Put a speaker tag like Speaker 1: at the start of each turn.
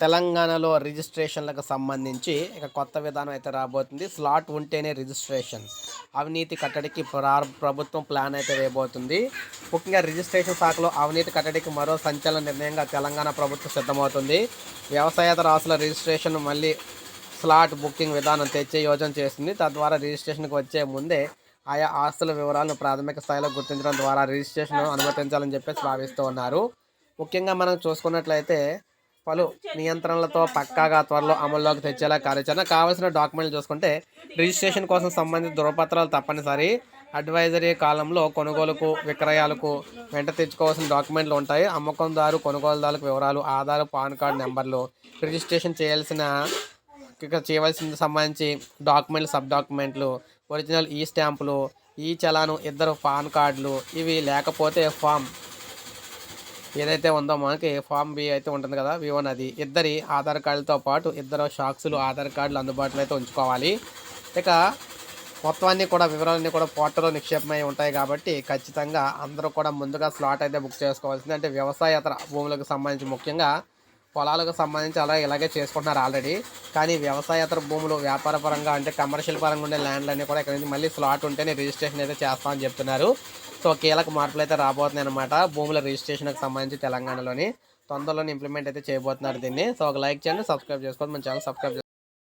Speaker 1: తెలంగాణలో రిజిస్ట్రేషన్లకు సంబంధించి ఇక కొత్త విధానం అయితే రాబోతుంది. స్లాట్ ఉంటేనే రిజిస్ట్రేషన్. అవినీతి కట్టడికి ప్రా- ప్రభుత్వం ప్లాన్ అయితే వేయబోతుంది. ముఖ్యంగా రిజిస్ట్రేషన్ శాఖలో అవినీతి కట్టడికి మరో సంచలన నిర్ణయంగా తెలంగాణ ప్రభుత్వం సిద్ధమవుతుంది. వ్యవసాయేతర ఆస్తుల రిజిస్ట్రేషన్ మళ్ళీ స్లాట్ బుకింగ్ విధానం తెచ్చే యోజన చేస్తుంది. తద్వారా రిజిస్ట్రేషన్కి వచ్చే ముందే ఆయా ఆస్తుల వివరాలను ప్రాథమిక స్థాయిలో గుర్తించడం ద్వారా రిజిస్ట్రేషన్ అనుమతించాలని చెప్పేసి భావిస్తూ ఉన్నారు. ముఖ్యంగా మనం చూసుకున్నట్లయితే పలు నియంత్రణలతో పక్కాగా త్వరలో అమల్లోకి తెచ్చేలా కార్యాచరణ కావాల్సిన డాక్యుమెంట్లు చూసుకుంటే రిజిస్ట్రేషన్ కోసం సంబంధిత ధృవపత్రాలు తప్పనిసరి. అడ్వైజరీ కాలంలో కొనుగోలుకు విక్రయాలకు వెంట తెచ్చుకోవాల్సిన డాక్యుమెంట్లు ఉంటాయి. అమ్మకందారు కొనుగోలుదారులకు వివరాలు ఆధార్ పాన్ కార్డు నెంబర్లు రిజిస్ట్రేషన్ చేయాల్సిన చేయవలసిన సంబంధించి డాక్యుమెంట్లు సబ్ డాక్యుమెంట్లు ఒరిజినల్ ఈ స్టాంపులు ఈ చలాను ఇద్దరు పాన్ కార్డులు ఇవి లేకపోతే ఫామ్ ఏదైతే ఉందో మనకి ఫామ్ బి అయితే ఉంటుంది కదా వి వన్ అది. ఇద్దరి ఆధార్ కార్డులతో పాటు ఇద్దరు షాక్స్లు ఆధార్ కార్డులు అందుబాటులో అయితే ఉంచుకోవాలి. ఇక మొత్తం అన్నీ కూడా వివరాలన్నీ కూడా పోర్టల్లో నిక్షేపమై ఉంటాయి కాబట్టి ఖచ్చితంగా అందరూ కూడా ముందుగా స్లాట్ అయితే బుక్ చేసుకోవాల్సింది. అంటే వ్యవసాయేతర భూములకు సంబంధించి ముఖ్యంగా పొలాలకు సంబంధించి అలా ఇలాగే చేసుకుంటున్నారు ఆల్రెడీ. కానీ వ్యవసాయేతర భూములు వ్యాపార పరంగా అంటే కమర్షియల్ పరంగా ఉండే ల్యాండ్లు అన్నీ కూడా ఇక్కడ నుంచి మళ్ళీ స్లాట్ ఉంటేనే రిజిస్ట్రేషన్ అయితే చేస్తామని చెప్తున్నారు. సో కీలక మార్పులు అయితే రాబోతున్నాయి అనమాట భూముల రిజిస్ట్రేషన్కి సంబంధించి తెలంగాణలోని తొందరలోనే ఇంప్లిమెంట్ అయితే చేయబోతున్నారు దీన్ని. సో ఒక లైక్ చేయండి సబ్స్క్రైబ్ చేసుకోండి. మన ఛానల్ సబ్స్క్రైబ్